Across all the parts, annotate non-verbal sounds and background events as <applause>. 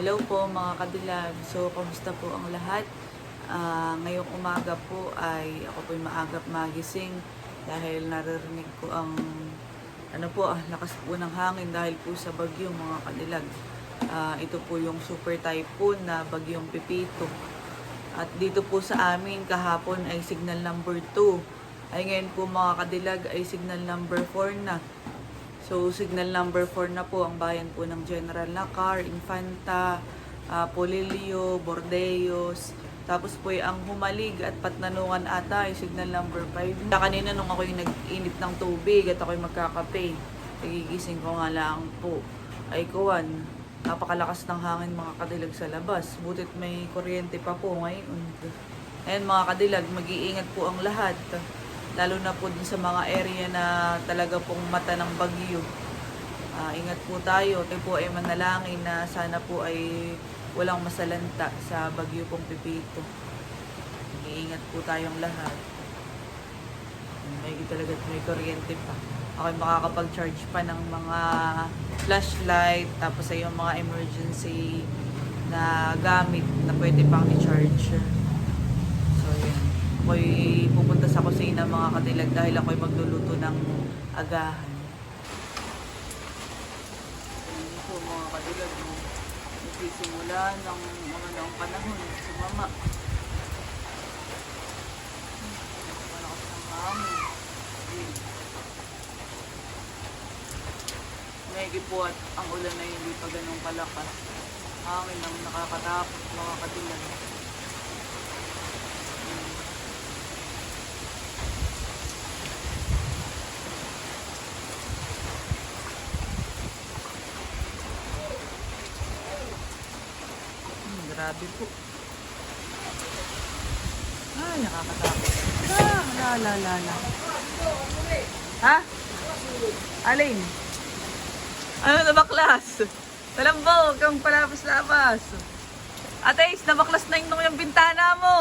Hello po mga kadilag. So, kamusta po ang lahat? Ah, ngayong umaga po ay ako po'y maagap magising dahil naririnig ko ang ano po, ah, lakas po ng hangin dahil po sa bagyo mga kadilag. Ah, ito po yung super typhoon na bagyong Pipito. At dito po sa amin kahapon ay signal number 2. Ay ngayon po mga kadilag ay signal number 4 na. So, signal number 4 na po ang bayan po ng General Lacar, Infanta, uh, Polilio, Bordeos. Tapos po ay ang Humalig at Patnanungan ata ay signal number 5. Kanina nung ako yung nag-init ng tubig at ako yung magkakape, nagigising ko nga lang po. Ay kuwan, napakalakas ng hangin mga kadilag sa labas. Butit may kuryente pa po ngayon. Ayan mga kadilag, mag-iingat po ang lahat lalo na po din sa mga area na talaga pong mata ng bagyo. Ah, ingat po tayo. Tayo po ay manalangin na sana po ay walang masalanta sa bagyo pong Pipito. Iingat po tayong lahat. May talaga may kuryente pa. Ako ay makakapag-charge pa ng mga flashlight, tapos ay yung mga emergency na gamit na pwede pang i-charge. So, yun. Ako'y pupunta sa kusina mga kadilag dahil ako'y magluluto ng agahan. Po mga kadilag, nagsisimula ng mga naong panahon, sumama. Malakas ng. Ayun. Medyo po at ang ulan na hindi pa ganun kalakas. Hangin ang nakakatakot mga kadilag. Hmm, grabe po. Ay, nakakatakot. Ah, la la la la. Ha? Alin? Ano na baklas? Talambog, kang palabas-labas. Ate, nabaklas na yung yung bintana mo.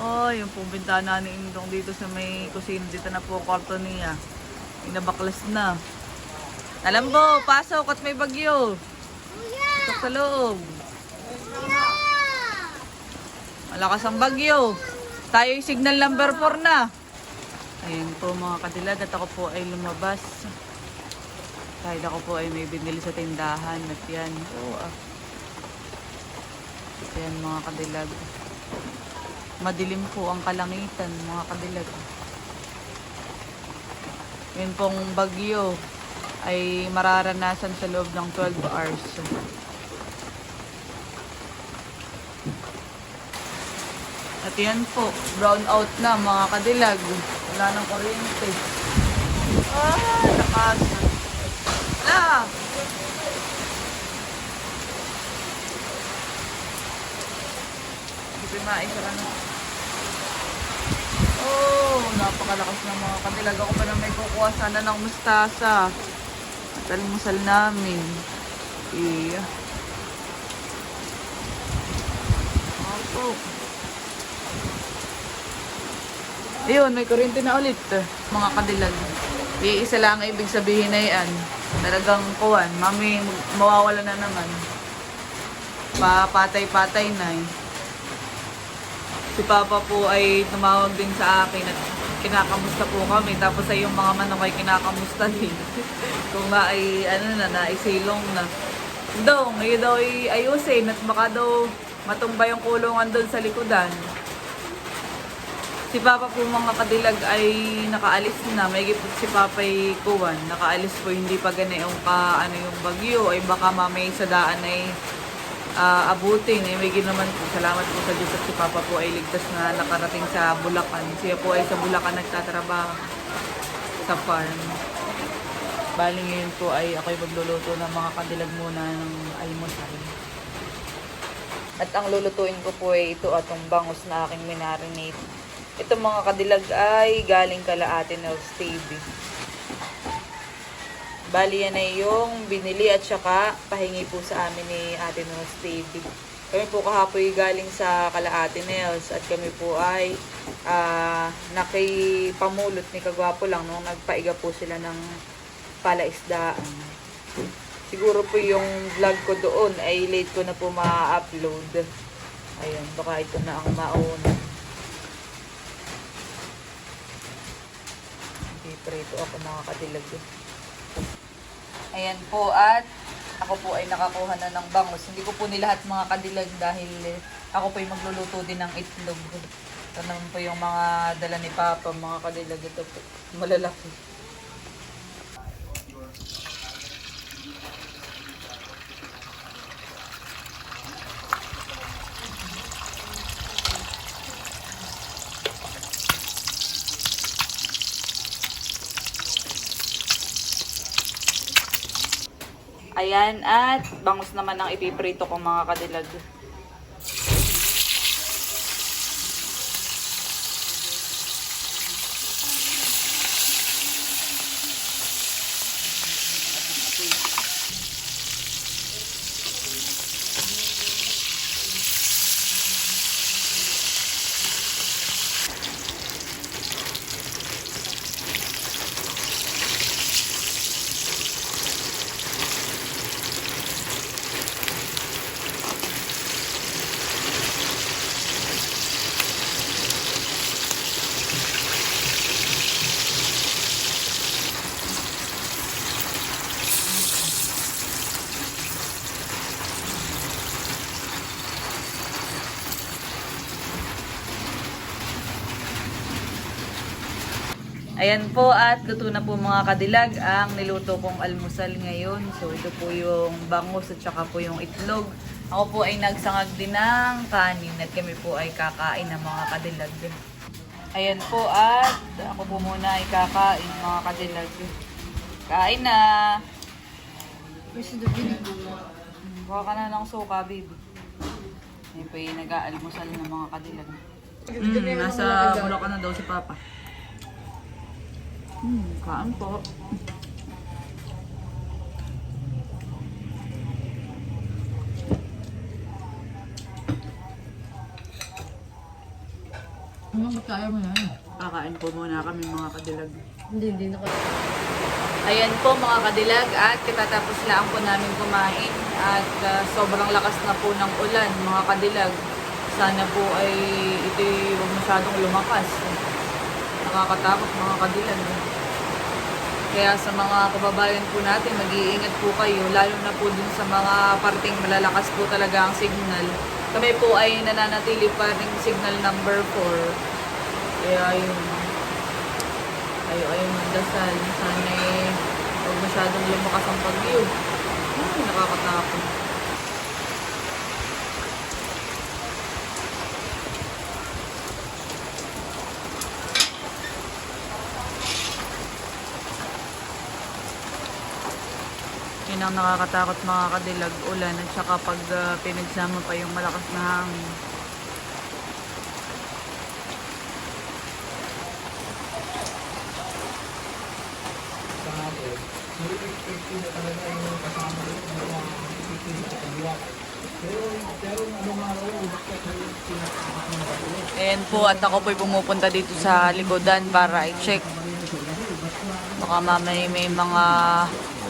Oh, yung pong bintana ni Indong dito sa may kusina. Dito na po ang kwarto niya. Inabaklas na. Talambo, pasok at may bagyo. Sa loob. Malakas ang bagyo. Tayo yung signal number 4 na. Ayun po mga kadilag at ako po ay lumabas. Dahil ako po ay may binili sa tindahan at yan. Oh, ah. Mga kadilag. Madilim po ang kalangitan mga kadilag. Yun pong bagyo ay mararanasan sa loob ng 12 hours. At yan po, brown out na mga kadilag. Wala nang kuryente. Ah, lakas. Ah! Hindi maisara na. Oh, napakalakas ng mga kadilag. Ako pa na may kukuha sana ng mustasa. At almusal namin. Iya. Ako. Ayun, may kuryente na ulit. Mga kadilag. Iisa lang ang ibig sabihin na yan. Talagang kuwan. Mami, mawawala na naman. Papatay-patay na eh. Si Papa po ay tumawag din sa akin at kinakamusta po kami. Tapos ay yung mga manok ay kinakamusta din. <laughs> Kung na ay, ano na, naisilong na. Dong, ngayon daw ay ayusin at baka daw matumba yung kulungan doon sa likodan. Si Papa po mga kadilag ay nakaalis na. May gipot si Papa ay kuwan. Nakaalis po hindi pa gani yung ka, ano yung bagyo. Ay baka mamay sa daan ay ah, abutin. Ay may ginaman po. Salamat po sa Diyos at si Papa po ay ligtas na nakarating sa Bulacan. Siya po ay sa Bulacan nagtatrabaho sa farm. Bali ngayon po ay ako'y magluluto ng mga kadilag muna ng almusal. At ang lulutuin ko po ay ito atong bangus na aking minarinate. Ito mga kadilag ay galing kala Ate Nels TV. Bali yan ay yung binili at saka pahingi po sa amin ni Ate Nels TV. Kami po kahapoy galing sa kala Ate Nels at kami po ay ah, nakipamulot ni Kagwapo lang nung nagpaiga po sila ng palaisdaan. Siguro po yung vlog ko doon ay late ko na po ma-upload. Ayun, baka ito na ang mauna. Hindi prito ako nakakadilag. eh. Ayan po at ako po ay nakakuha na ng bangus. Hindi ko po nilahat mga kadilag dahil eh, ako po ay magluluto din ng itlog. Ito naman po yung mga dala ni Papa, mga kadilag. Ito po, malalaki. Ayan, at bangus naman ang ipiprito kong mga kadilag. Ayan po at luto na po mga kadilag ang niluto kong almusal ngayon. So ito po yung bangus at saka po yung itlog. Ako po ay nagsangag din ng kanin at kami po ay kakain ng mga kadilag. Ayan po at ako po muna ay kakain mga kadilag. Kain na! Buka ka na ng suka, baby. Ayan po yung nag-aalmusal ng mga kadilag. Mm, nasa Bulacan na daw si Papa. Hmm, kaan po. Ano ba kaya mo yan? Kakain po muna kami mga kadilag. Hindi, hindi na Ayan po mga kadilag at katatapos lang po namin kumain at ah, sobrang lakas na po ng ulan mga kadilag. Sana po ay ito huwag masyadong lumakas. Nakakatakot mga kadilag. Kaya sa mga kababayan po natin, mag-iingat po kayo, lalo na po dun sa mga parting malalakas po talaga ang signal. Kami po ay nananatili pa rin signal number 4. Kaya yun, ayo ayun magdasal. Sana eh, huwag masyadong lumakas ang bagyo. Ay, nakakatakot. Yun ang nakakatakot mga kadilag ulan at saka pag ah, pinagsama pa yung malakas na hangin. Ayan po at ako po'y pumupunta dito sa likodan para i-check. Baka mamay may mga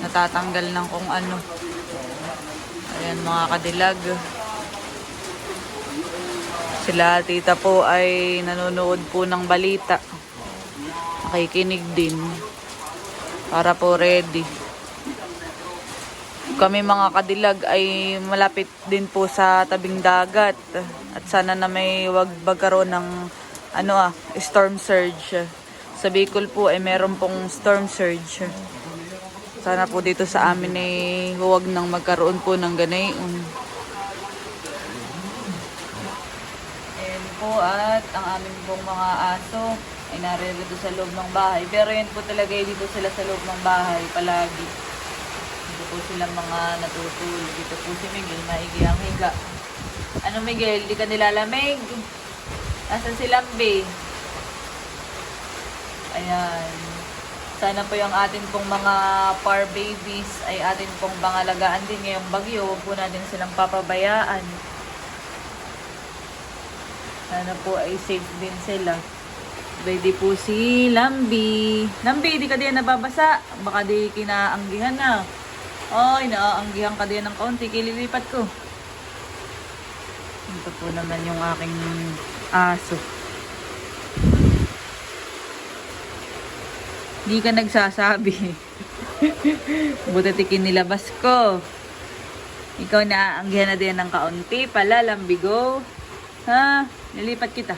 natatanggal ng kung ano. Ayan mga kadilag. Sila tita po ay nanonood po ng balita. Nakikinig din. Para po ready. Kami mga kadilag ay malapit din po sa tabing dagat. At sana na may wag magkaroon ng ano ah, storm surge. Sa Bicol po ay meron pong storm surge. Sana po dito sa amin ay huwag nang magkaroon po ng ganayon. Ayan po at ang aming pong mga aso ay naririto sa loob ng bahay. Pero yan po talaga eh, dito sila sa loob ng bahay palagi. Dito po sila mga natutulog. Dito po si Miguel, maigi ang higa. Ano Miguel, di ka nilalamig? Nasaan si Lambe? Ayan. Sana po yung atin pong mga par babies ay atin pong pangalagaan din ngayong bagyo. Huwag po natin silang papabayaan. Sana po ay safe din sila. Ready po si Lambi. Lambi, di ka din nababasa. Baka di kinaanggihan na. Ay, naaanggihan ka din ng kaunti. Kililipat ko. Ito po naman yung aking aso. Hindi ka nagsasabi. <laughs> Buti tikin nilabas ko. Ikaw naaanggihan na din ng kaunti pala, lambigo. Ha? Nilipat kita.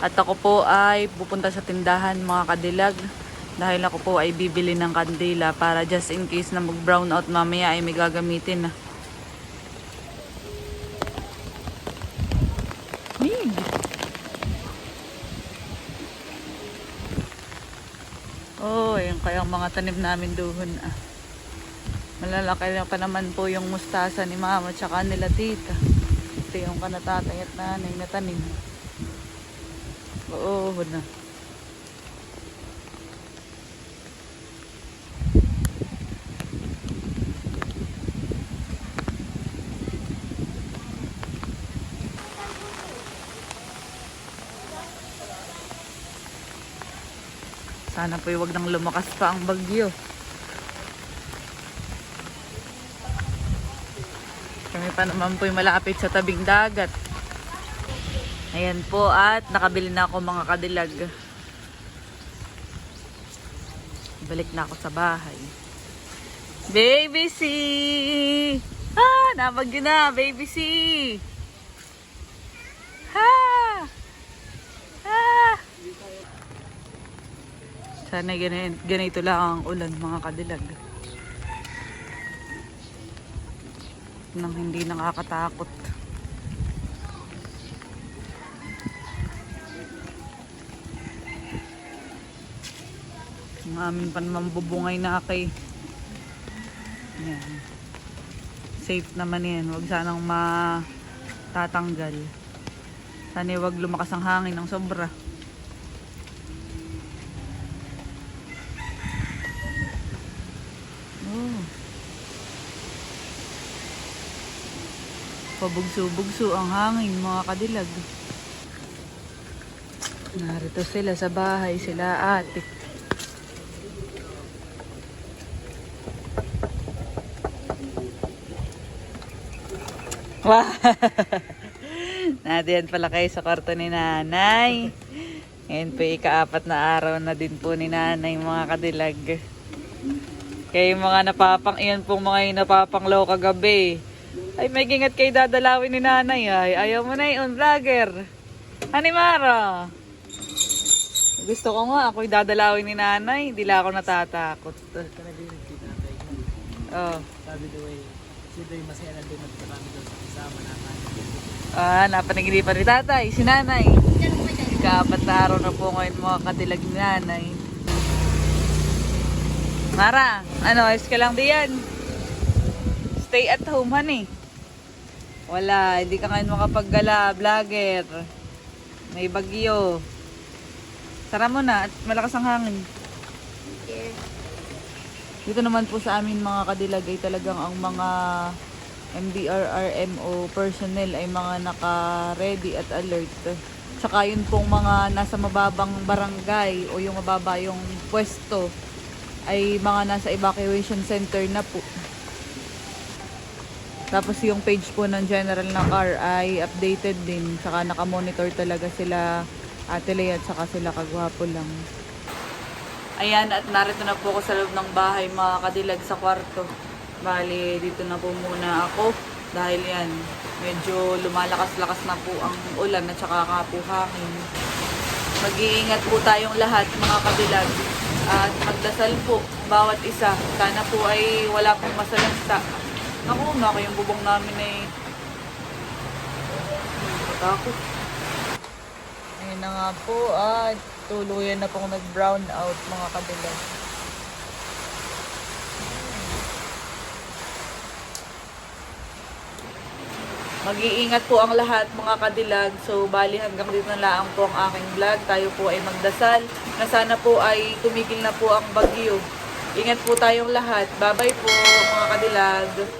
At ako po ay pupunta sa tindahan mga kadilag. Dahil ako po ay bibili ng kandila para just in case na mag-brown out mamaya ay may gagamitin na. Mig. Oh, yung kayang mga tanim namin doon ah. Malalaki na pa naman po yung mustasa ni mama tsaka nila tita. Ito yung kanatatay at nanay na tanim. Oo, na. Sana po wag nang lumakas pa ang bagyo. Kami pa naman po malapit sa tabing dagat. Ayan po at nakabili na ako mga kadilag. Balik na ako sa bahay. Baby C! Ah, nabagyo na, baby C! Ha! Ah! Sana ganito, lang ang ulan mga kadilag. Nang hindi nakakatakot. Ang amin pa naman bubungay na kay. Yan. Safe naman yan. Huwag sanang matatanggal. Sana wag lumakas ang hangin ng sobra. Oh. Pabugso-bugso ang hangin mga kadilag. Narito sila sa bahay, sila ate. Wow! <laughs> Nadiyan pala kayo sa kwarto ni nanay. Ngayon po ikaapat na araw na din po ni nanay mga kadilag. Kayo mga napapang, iyan pong mga yung napapanglaw kagabi. Ay, may gingat kayo dadalawin ni nanay ay. Ayaw mo na yun, vlogger. Animara. Gusto ko nga, ako'y dadalawin ni nanay. Hindi lang ako natatakot. Oh. Sabi daw eh, si Doy masaya na doon nagparami daw sa kasama naman. Ah, napanaginipan ni tatay, si nanay. Ikaapat na araw na po ngayon mga kadilag ni nanay. Mara, ano, ayos ka lang diyan. Stay at home, honey. Wala, hindi ka ngayon makapaggala, vlogger. May bagyo. Tara mo na, at malakas ang hangin. Dito naman po sa amin mga kadilag ay talagang ang mga MDRRMO personnel ay mga naka-ready at alert. Tsaka yun pong mga nasa mababang barangay o yung mababa yung pwesto ay mga nasa evacuation center na po. Tapos yung page po ng general ng car ay updated din. Tsaka nakamonitor talaga sila Ate Lea at saka sila kagwapo lang. Ayan, at narito na po ako sa loob ng bahay, mga kadilag sa kwarto. Bali, dito na po muna ako. Dahil yan, medyo lumalakas-lakas na po ang ulan at saka nga po hangin. Mag-iingat po tayong lahat, mga kadilag. At magdasal po, bawat isa. Sana po ay wala pong masalasta. Ako, naka yung bubong namin ay... Takot. Ayun na nga po, at tuluyan na pong nag-brown out mga kadilag. Mag-iingat po ang lahat mga kadilag. So, bali hanggang dito na lang po ang aking vlog. Tayo po ay magdasal na sana po ay tumigil na po ang bagyo. Ingat po tayong lahat. Bye-bye po mga kadilag.